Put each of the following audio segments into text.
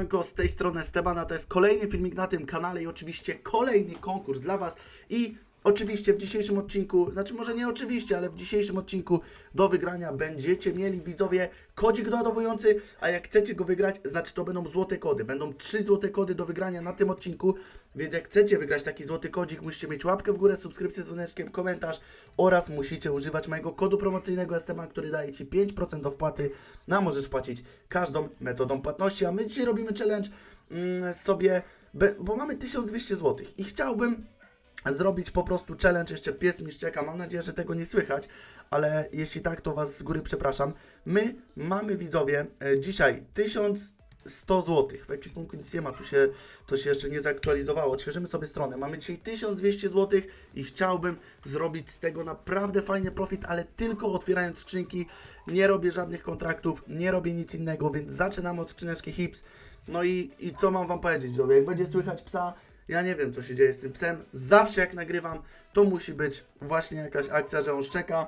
Siemanko, z tej strony Stebana, to jest kolejny filmik na tym kanale i oczywiście kolejny konkurs dla Was. I oczywiście w dzisiejszym odcinku, znaczy może nie oczywiście, ale w dzisiejszym odcinku do wygrania będziecie mieli widzowie kodzik doładowujący, a jak chcecie go wygrać, znaczy to będą złote kody, będą trzy złote kody do wygrania na tym odcinku, więc jak chcecie wygrać taki złoty kodzik, musicie mieć łapkę w górę, subskrypcję z dzwoneczkiem, komentarz oraz musicie używać mojego kodu promocyjnego Esteban, który daje Ci 5% do wpłaty, na możesz płacić każdą metodą płatności, a my dzisiaj robimy challenge mm, sobie, bo mamy 1200 zł i chciałbym zrobić po prostu challenge, jeszcze pies mi szczeka, mam nadzieję, że tego nie słychać, ale jeśli tak, to Was z góry przepraszam. My mamy widzowie e, dzisiaj 1100 zł, w ekwipunku nic nie ma, tu się, to się jeszcze nie zaktualizowało, odświeżymy sobie stronę, mamy dzisiaj 1200 zł i chciałbym zrobić z tego naprawdę fajny profit, ale tylko otwierając skrzynki, nie robię żadnych kontraktów, nie robię nic innego, więc zaczynamy od skrzyneczki HIPS, no i, i co mam Wam powiedzieć, widzowie, jak będzie słychać psa, ja nie wiem, co się dzieje z tym psem. Zawsze jak nagrywam, to musi być właśnie jakaś akcja, że on szczeka.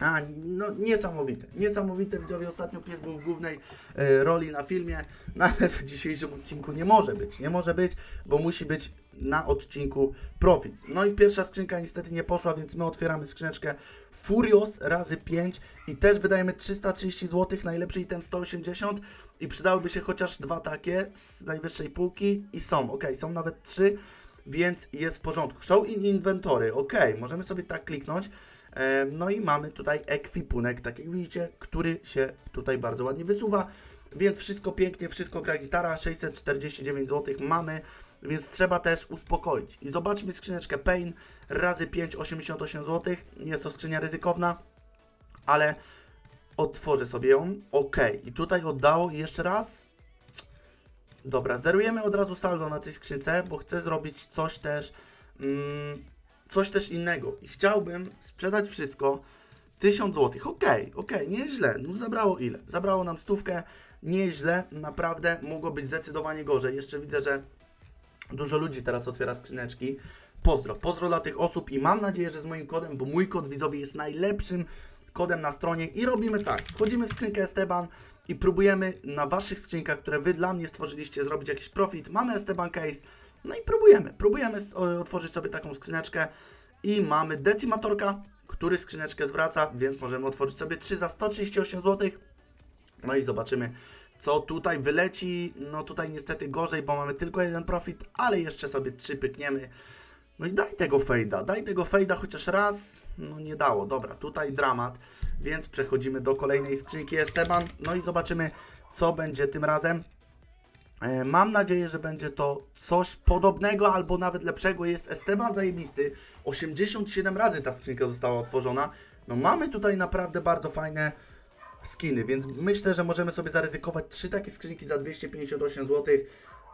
A, no niesamowite. Niesamowite, widzowie, ostatnio pies był w głównej e, roli na filmie, no ale w dzisiejszym odcinku nie może być. Nie może być, bo musi być na odcinku profit. No i pierwsza skrzynka niestety nie poszła, więc my otwieramy skrzyneczkę Furios razy 5 i też wydajemy 330 zł, najlepszy item 180 i przydałyby się chociaż dwa takie z najwyższej półki i są, ok, są nawet trzy, więc jest w porządku. Show in inventory, ok, możemy sobie tak kliknąć. E, No i mamy tutaj ekwipunek, tak jak widzicie, który się tutaj bardzo ładnie wysuwa. Więc wszystko pięknie, wszystko gra gitara, 649 zł mamy, więc trzeba też uspokoić. I zobaczmy skrzyneczkę Pain razy 5, 88 zł. Jest to skrzynia ryzykowna, ale otworzę sobie ją. Ok, i tutaj oddało jeszcze raz. Dobra, zerujemy od razu saldo na tej skrzynce, bo chcę zrobić coś też, mm, coś też innego. I chciałbym sprzedać wszystko 1000 zł. Okej, okej, nieźle. No zabrało ile? Zabrało nam stówkę. Nieźle, naprawdę mogło być zdecydowanie gorzej. Jeszcze widzę, że dużo ludzi teraz otwiera skrzyneczki. Pozdro, pozdro dla tych osób i mam nadzieję, że z moim kodem, bo mój kod widzowie jest najlepszym kodem na stronie i robimy tak. Wchodzimy w skrzynkę Esteban i próbujemy na waszych skrzynkach, które wy dla mnie stworzyliście, zrobić jakiś profit. Mamy Esteban Case, no i próbujemy. Próbujemy otworzyć sobie taką skrzyneczkę i mamy Decimatorka, który skrzyneczkę zwraca, więc możemy otworzyć sobie 3 za 138 zł. No i zobaczymy, co tutaj wyleci. No tutaj niestety gorzej, bo mamy tylko jeden profit, ale jeszcze sobie trzy pykniemy. No i daj tego fejda, daj tego fejda chociaż raz. No nie dało, dobra, tutaj dramat, więc przechodzimy do kolejnej skrzynki Esteban. No i zobaczymy, co będzie tym razem. E, Mam nadzieję, że będzie to coś podobnego albo nawet lepszego. Jest Esteban zajebisty. 87 razy ta skrzynka została otworzona. No mamy tutaj naprawdę bardzo fajne skiny, więc myślę, że możemy sobie zaryzykować trzy takie skrzynki za 258 zł.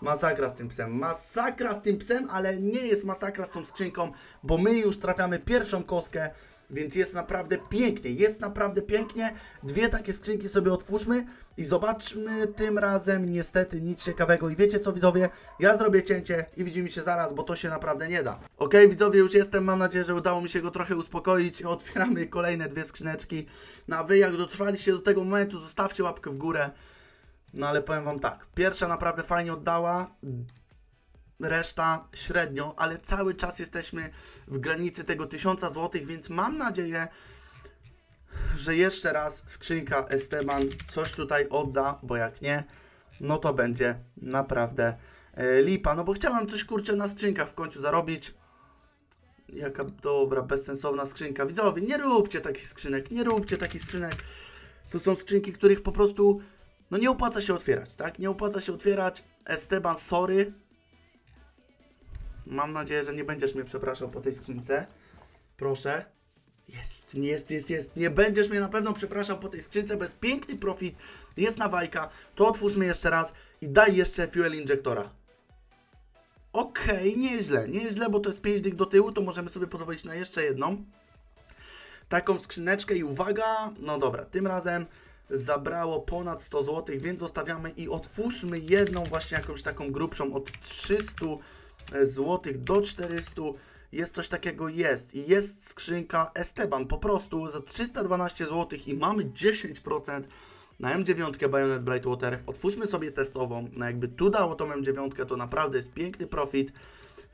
Masakra z tym psem, masakra z tym psem, ale nie jest masakra z tą skrzynką, bo my już trafiamy pierwszą kostkę, więc jest naprawdę pięknie, jest naprawdę pięknie. Dwie takie skrzynki sobie otwórzmy i zobaczmy tym razem niestety nic ciekawego. I wiecie co widzowie, ja zrobię cięcie i widzimy się zaraz, bo to się naprawdę nie da. Ok widzowie, już jestem, mam nadzieję, że udało mi się go trochę uspokoić. Otwieramy kolejne dwie skrzyneczki. No a wy jak dotrwaliście do tego momentu, zostawcie łapkę w górę. No ale powiem wam tak, pierwsza naprawdę fajnie oddała, reszta średnio, ale cały czas jesteśmy w granicy tego 1000 zł, więc mam nadzieję, że jeszcze raz skrzynka Esteban coś tutaj odda, bo jak nie, no to będzie naprawdę e, lipa. No bo chciałem coś kurczę na skrzynkach w końcu zarobić. Jaka dobra, bezsensowna skrzynka. Widzowie, nie róbcie takich skrzynek, nie róbcie takich skrzynek. To są skrzynki, których po prostu no nie opłaca się otwierać, tak? Nie opłaca się otwierać. Esteban, sorry. Mam nadzieję, że nie będziesz mnie przepraszał po tej skrzynce. Proszę. Jest, jest, jest, jest. Nie będziesz mnie na pewno przepraszał po tej skrzynce, bez piękny profit, jest nawajka. To otwórzmy jeszcze raz i daj jeszcze fuel injektora. Okej, nieźle, nieźle, bo to jest 5 dych do tyłu, to możemy sobie pozwolić na jeszcze jedną. Taką skrzyneczkę i uwaga, no dobra, tym razem zabrało ponad 100 zł, więc zostawiamy i otwórzmy jedną właśnie jakąś taką grubszą od 300 zł do 400. Jest coś takiego, jest. I jest skrzynka Esteban, po prostu za 312 zł i mamy 10%. na M9 Bayonet Brightwater. Otwórzmy sobie testową. No jakby tu dało tą M9, to naprawdę jest piękny profit.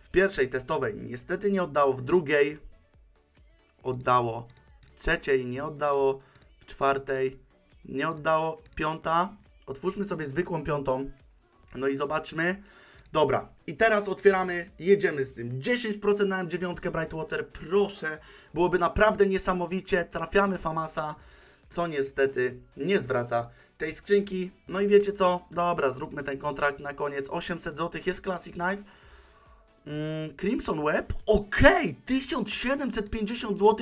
W pierwszej testowej niestety nie oddało, w drugiej oddało, w trzeciej nie oddało, w czwartej nie oddało, piąta. Otwórzmy sobie zwykłą piątą. No i zobaczmy. Dobra, i teraz otwieramy, jedziemy z tym. 10% na M9 Brightwater, proszę. Byłoby naprawdę niesamowicie. Trafiamy Famasa, co niestety nie zwraca tej skrzynki. No i wiecie co? Dobra, zróbmy ten kontrakt na koniec. 800 zł jest Classic Knife. Mm, Crimson Web, okej, 1750 zł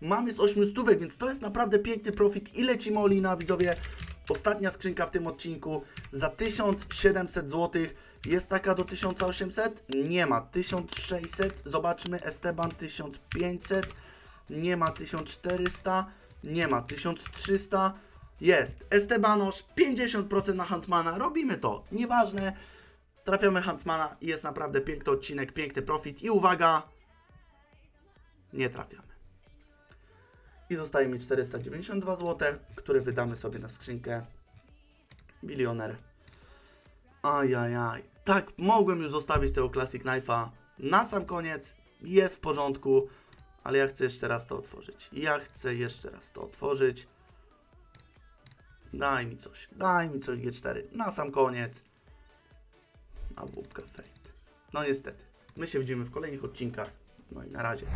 mamy z 800, więc to jest naprawdę piękny profit i lecimy Olina, widzowie. Ostatnia skrzynka w tym odcinku za 1700 zł. Jest taka do 1800? Nie ma. 1600. Zobaczmy. Esteban 1500. Nie ma 1400. Nie ma 1300. Jest. Estebanosz 50% na Huntsmana. Robimy to. Nieważne. Trafiamy Huntsmana i jest naprawdę piękny odcinek, piękny profit. I uwaga, nie trafiamy. I zostaje mi 492 zł, które wydamy sobie na skrzynkę. Bilioner. Ajajaj. Tak, mogłem już zostawić tego Classic Knife'a na sam koniec. Jest w porządku, ale ja chcę jeszcze raz to otworzyć. Ja chcę jeszcze raz to otworzyć. Daj mi coś, daj mi coś G4 na sam koniec. A wupka fate. No niestety. My się widzimy w kolejnych odcinkach. No i na razie.